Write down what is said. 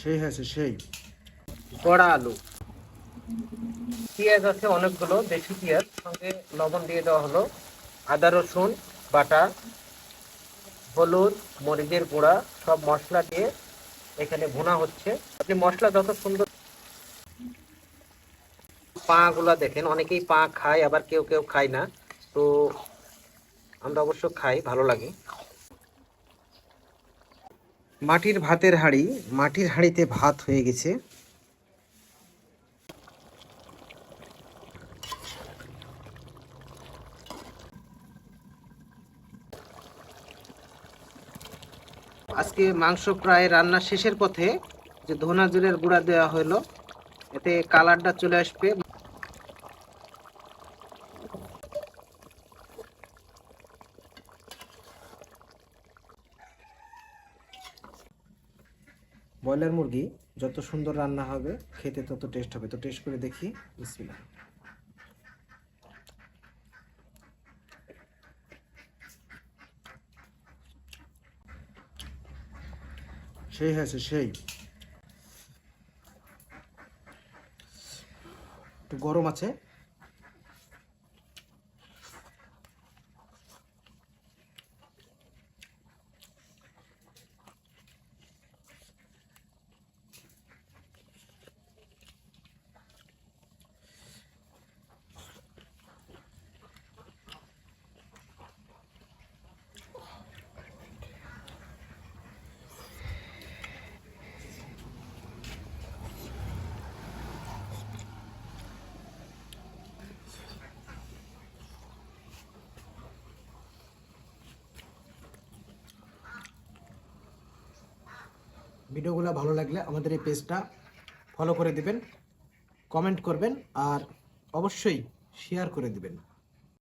সেই হয়েছে সেই। কড়া আলু। পেঁয়াজ আছে অনেকগুলো, দেশি পেঁয়াজ, সঙ্গে লবণ দিয়ে দেওয়া হলো। আদা, রসুন, বাটা, হলুদ, মরিচের গুঁড়া, সব মশলা দিয়ে এখানে ভুনা হচ্ছে। আপনি মশলা যত সুন্দর পা গুলা দেখেন, অনেকেই পা খায়, আবার কেউ কেউ খায় না। তো আমরা অবশ্য খাই, ভালো লাগে। মাটির ভাতের হাঁড়ি, মাটির হাঁড়িতে ভাত হয়ে গেছে। আজকে মাংস প্রায় রান্না শেষের পথে যে ধনা জিরের গুঁড়া দেওয়া হলো, এতে কালারটা চলে আসবে। ব্রয়লার মুরগি যত সুন্দর রান্না হবে, খেতে তত টেস্ট হবে। তো টেস্ট করে দেখি। বিসমিল্লাহ। সেই হয়েছে, সেই। একটু গরম আছে। ভিডিওগুলো ভালো লাগলে আমাদের এই পেজটা ফলো করে দিবেন কমেন্ট করবেন আর অবশ্যই শেয়ার করে দিবেন।